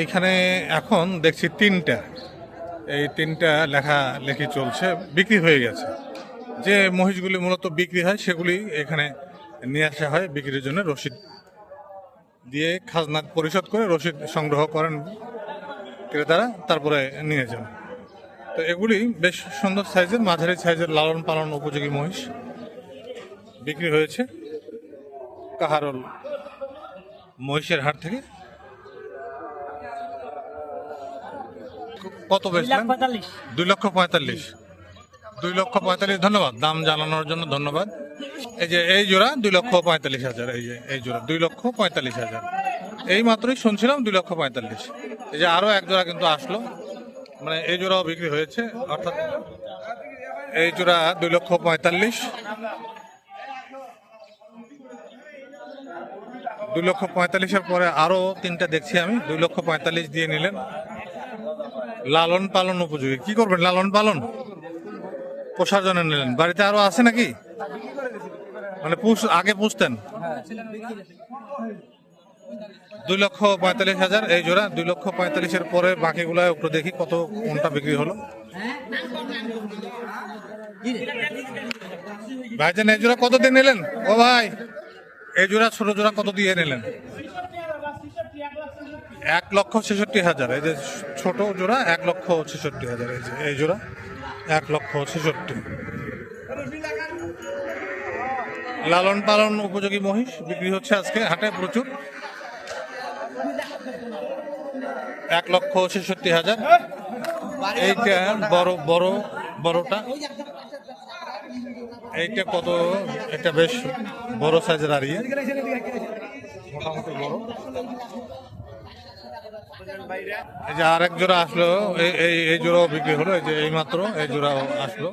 এইখানে এখন দেখছি তিনটা। এই তিনটা লেখা লেখি চলছে, বিক্রি হয়ে গেছে। যে মহিষগুলি মূলত বিক্রি হয়, সেগুলি এখানে নিয়ে আসা হয় বিক্রির জন্য রসিদ দিয়ে খাজনা পরিশোধ করে রসিদ সংগ্রহ করেন ক্রেতারা, তারপরে নিয়ে যান। তো এগুলি বেশ সুন্দর সাইজের, মাঝারি সাইজের লালন পালন উপযোগী মহিষ বিক্রি হয়েছে কাহারল মহিষের হাট থেকে। কত বেচলেন দুই লক্ষ পঁয়তাল্লিশ। দুই লক্ষ পঁয়তাল্লিশ। ধন্যবাদ। দাম জানানোর জন্য ধন্যবাদ। এই যে এই জোড়া দুই লক্ষ পঁয়তাল্লিশ হাজার এই যে এই জোড়া দুই লক্ষ পঁয়তাল্লিশ হাজার। এই মাত্রই শুনছিলাম দুই লক্ষ পঁয়তাল্লিশ। এই যে আরও এক জোড়া কিন্তু আসলো। মানে এই জোড়াও বিক্রি হয়েছে অর্থাৎ এই জোড়া দুই লক্ষ পঁয়তাল্লিশ। দুই লক্ষ পঁয়তাল্লিশের পরে আরও তিনটা দেখছি আমি। দুই লক্ষ পঁয়তাল্লিশ দিয়ে নিলেন। লালন পালন উপযোগী। কি করবেন? লালন পালন? পোষার জন্য নিলেন। বাড়িতে আরও আছে নাকি? মানে পুষ, আগে পুষতেন? দুই লক্ষ পঁয়তাল্লিশ হাজার, এই জোড়া। দুই লক্ষ পঁয়তাল্লিশের পরে বাকিগুলো একটু দেখি কত, কোনটা বিক্রি হলো। ভাইজান, এই জোড়া কত দিয়ে নিলেন? ও ভাই, এই জোড়া ছোট জোড়া কত দিয়ে নিলেন? এক লক্ষ ছেষট্টি হাজার। এই যে ছোট জোড়া, এক লক্ষ ছেষট্টি হাজার। এই যে, এই জোড়া, এক লক্ষ ছেষট্টি। লালন পালন উপযোগী মহিষ, বিক্রি হচ্ছে আজকে হাটে প্রচুর। এক লক্ষ ছেষট্টি হাজার। এইটা বড় বড়, বড়টা। এইটা কত? এটা বেশ বড় সাইজের দাঁড়িয়ে মোটামুটি বড়। এই যে আরেক জোড়া আসলো, এই এই জোড়াও বিক্রি হলো, এই যে এই মাত্র এই জোড়াও আসলো।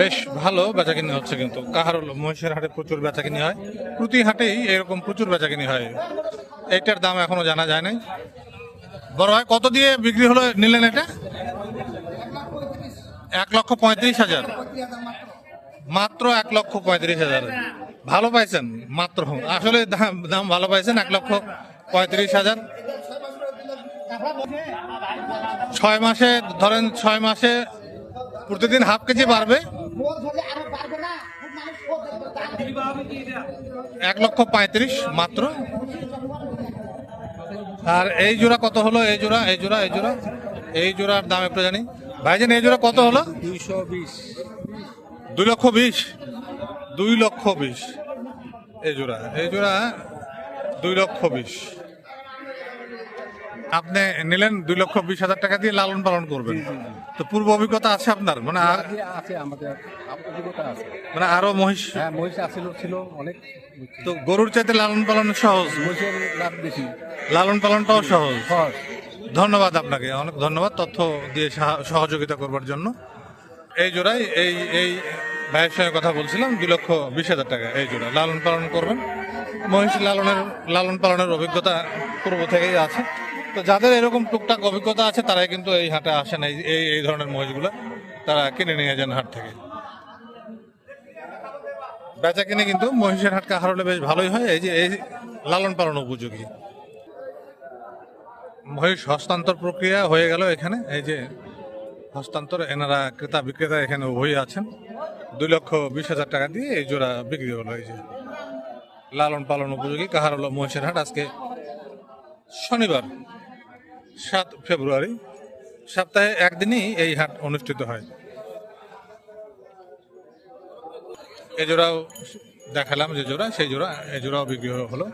বেশ ভালো বেচাকিনি হচ্ছে কিন্তু। কাহার হলো? মহিষের হাটে প্রচুর বেচাকিনি হয়। প্রতি হাটেই এরকম প্রচুর বেচাকিনি হয়। এইটার দাম এখনও জানা যায় নাই। বড় ভাই, কত দিয়ে বিক্রি হলো নিলেন এটা? এক লক্ষ পঁয়ত্রিশ হাজার। মাত্র এক লক্ষ পঁয়ত্রিশ হাজার। ভালো পাইছেন, মাত্র। আসলে দাম ভালো পাইছেন, এক লক্ষ পঁয়ত্রিশ হাজার। ছয় মাসে ধরেন ছয় মাসে প্রতিদিন হাফ কেজি বাড়বে। এক লক্ষ পঁয়ত্রিশ মাত্র। আর এই জোড়া কত হলো? এই জোড়া এই জোড়া এই জোড়া। এই জোড়ার দাম একটু জানি। ভাইজান এই জোড়া কত হলো? দুইশো বিশ। দুই লক্ষ বিশ। দুই লক্ষ বিশ। এই জোড়া এই জোড়া দুই লক্ষ বিশ। আপনি নিলেন দুই লক্ষ বিশ হাজার টাকা দিয়ে লালন পালন করবেন। তো পূর্ব অভিজ্ঞতা আছে আপনার? মানে আর- আছে আমাদের অভিজ্ঞতা আছে। মানে আরও মহিষ হ্যাঁ মহিষ আসছিল ছিল অনেক। তো গরুর চাইতে লালন পালন সহজ? মহিষের লাভ বেশি। লালন পালনটাও সহজ? ধন্যবাদ আপনাকে অনেক ধন্যবাদ তথ্য দিয়ে সহযোগিতা করবার জন্য। এই জোড়াই এই এই ভাইয়ের সঙ্গে কথা বলছিলাম দুই লক্ষ বিশ হাজার টাকা। এই জোড়া লালন পালন করবেন। মহিষ লালনের লালন পালনের অভিজ্ঞতা পূর্ব থেকেই আছে। তো যাদের এরকম টুকটাক অভিজ্ঞতা আছে, তারাই কিন্তু এই হাটে আসেন, এই এই ধরনের মহিষগুলো। তারা কিনে নিয়ে যান হাট থেকে। বেচা কিনে কিন্তু মহিষের হাট কাহারলে বেশ ভালোই হয়। এই যে, এই লালন পালন উপযোগী। মহিষ হস্তান্তর প্রক্রিয়া হয়ে গেল এখানে। এই যে, হস্তান্তর, এনারা ক্রেতা বিক্রেতা এখানে উভয়ই আছেন। দুই লক্ষ বিশ হাজার টাকা দিয়ে এই জোড়া বিক্রি হলো। এই যে, লালন পালন উপযোগী। কাহার হলো মহিষের হাট আজকে শনিবার। সাত ফেব্রুয়ারি। সপ্তাহে একদিনই এই হাট অনুষ্ঠিত হয়। এজোড়াও জোড়াও দেখালাম যে জোড়া, সেই জোড়া, এজোড়াও জোড়াও বিক্রি হলো।